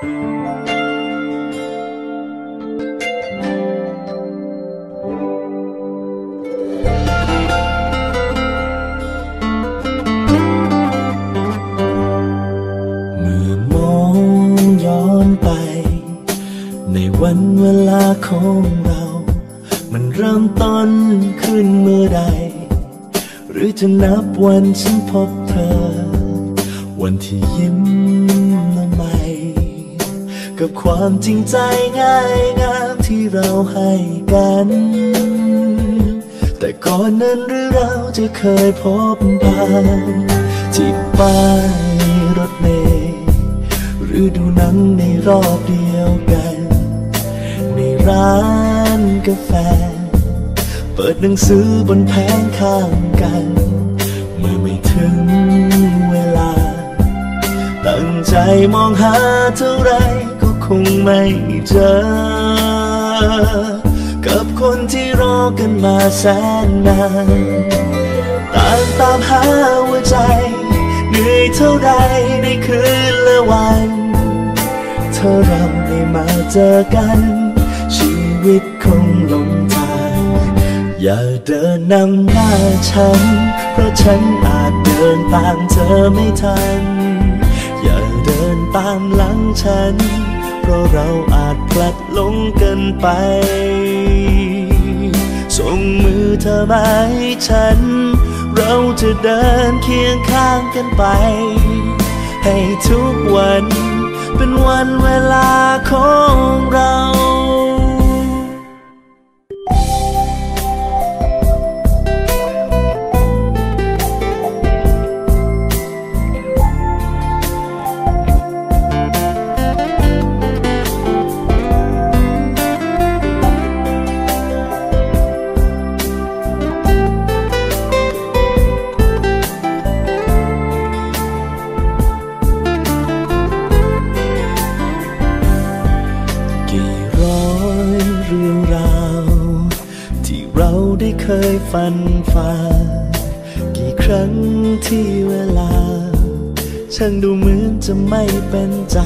วันเวลาของเรา มันเริ่มต้นขึ้นเมื่อใด หรือจะนับวันฉันพบเธอ วันที่ยิ้มละไม กับความจริงใจง่ายงามที่เราให้กัน แต่ก่อนนั้นหรือเราจะเคยพบผ่านที่ป้ายรถเมล์หรือดูหนังในรอบเดียวกัน ในร้านกาแฟ เปิดหนังสือบนแผงข้างกัน เมื่อไม่ถึงเวลา ตั้งใจมองหาเท่าไร งไม่เจอ กับคนที่รอกันมาแสนนานต่างตามหาหัวใจ เหนื่อยเท่าไรในคืนและวัน เธอเราได้มาเจอกัน ชีวิตคงลงทางอย่าเดินนำหน้าฉัน เพราะฉันอาจเดินตามเธอไม่ทัน อย่าเดินตามหลังฉัน ราะเราอาจพลัดหลงกันไป ส่งมือเธอมาให้ฉัน เราจะเดินเคียงข้างกันไป ให้ทุกวันเป็นวันเวลาของ เราได้เคยฝันฝ่ากี่ครั้งที่เวลา ช่างดูเหมือนจะไม่เป็นใจ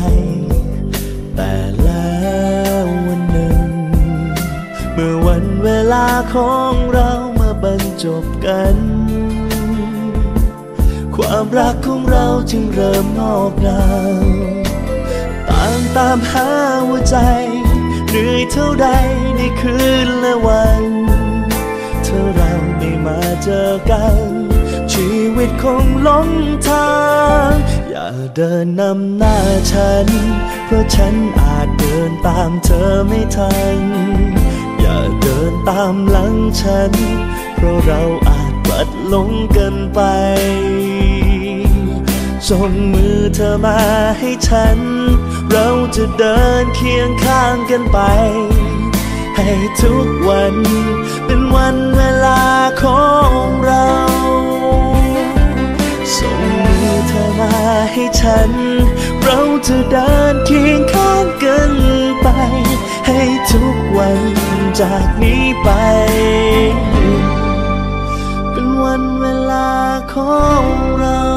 แต่แล้ววันหนึ่ง เมื่อวันเวลาของเรามาบรรจบกัน ความรักของเราจึงเริ่มงอกงามต่างตามหาหัวใจเหนื่อยเท่าใดในคื กัน ชีวิตคงหลงทาง อย่าเดินนำหน้าฉัน เพราะฉันอาจเดินตามเธอไม่ทัน อย่าเดินตามหลังฉัน เพราะเราอาจบัดหลงกันไปส่งมือเธอมาให้ฉัน เราจะเดินเคียงข้างกันไป ให้ทุกวันเป็นวันเวลาของเรา ส่งมือเธอมาให้ฉัน เราจะเดินเคียงข้างกันไป ให้ทุกวันจากนี้ไป เป็นวันเวลาของเรา